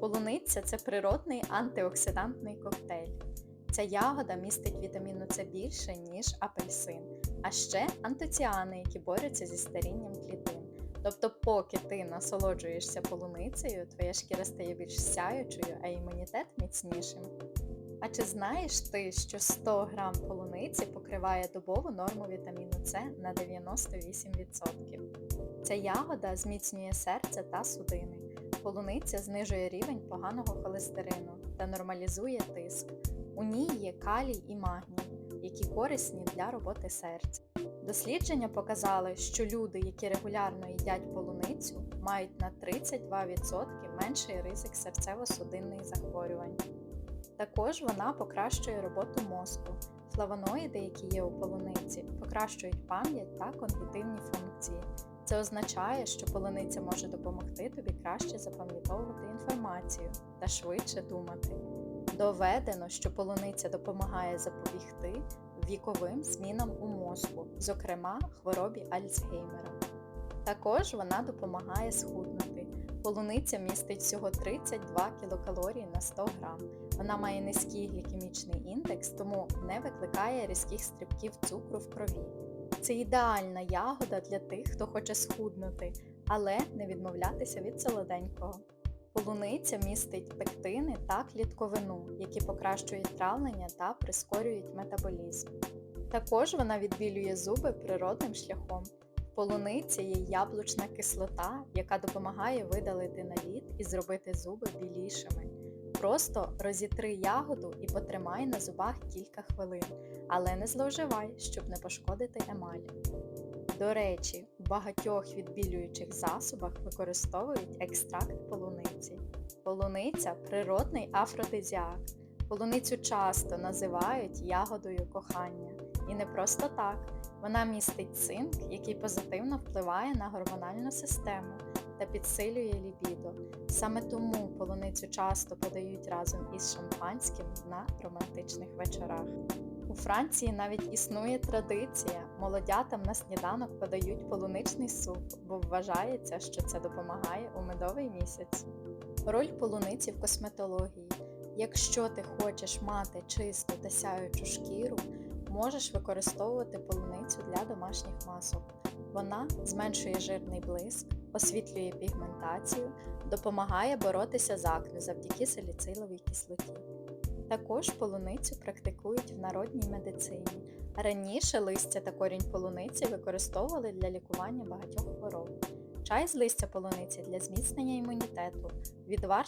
Полуниця це природний антиоксидантний коктейль. Ця ягода містить вітаміну С більше, ніж апельсин, а ще антоціани, які борються зі старінням клітин. Тобто, поки ти насолоджуєшся полуницею, твоя шкіра стає більш сяючою, а імунітет міцнішим. А чи знаєш ти, що 100 грам полуниці покриває добову норму вітаміну С на 98%? Ця ягода зміцнює серце та судини. Полуниця знижує рівень поганого холестерину та нормалізує тиск. У ній є калій і магній, які корисні для роботи серця. Дослідження показали, що люди, які регулярно їдять полуницю, мають на 32% менший ризик серцево-судинних захворювань. Також вона покращує роботу мозку. Флавоноїди, які є у полуниці, покращують пам'ять та когнітивні функції. Це означає, що полуниця може допомогти тобі краще запам'ятовувати інформацію та швидше думати. Доведено, що полуниця допомагає запобігти віковим змінам у мозку, зокрема хворобі Альцгеймера. Також вона допомагає схуднути. Полуниця містить всього 32 кілокалорії на 100 грам. Вона має низький глікемічний індекс, тому не викликає різких стрибків цукру в крові. Це ідеальна ягода для тих, хто хоче схуднути, але не відмовлятися від солоденького. Полуниця містить пектини та клітковину, які покращують травлення та прискорюють метаболізм. Також вона відбілює зуби природним шляхом. В полуниці є яблучна кислота, яка допомагає видалити наліт і зробити зуби білішими. Просто розітри ягоду і потримай на зубах кілька хвилин, але не зловживай, щоб не пошкодити емаль. До речі, у багатьох відбілюючих засобах використовують екстракт полуниці. Полуниця природний афродизіак. Полуницю часто називають ягодою кохання. І не просто так. Вона містить цинк, який позитивно впливає на гормональну систему та підсилює лібідо. Саме тому полуницю часто подають разом із шампанським на романтичних вечорах. У Франції навіть існує традиція: молодятам на сніданок подають полуничний суп, бо вважається, що це допомагає у медовий місяць. Роль полуниці в косметології. Якщо ти хочеш мати чисту та сяючу шкіру, можеш використовувати полуницю для домашніх масок. Вона зменшує жирний блиск, освітлює пігментацію, допомагає боротися з акне завдяки саліциловій кислоті. Також полуницю практикують в народній медицині. Раніше листя та корінь полуниці використовували для лікування багатьох хвороб. Чай з листя полуниці для зміцнення імунітету, відвар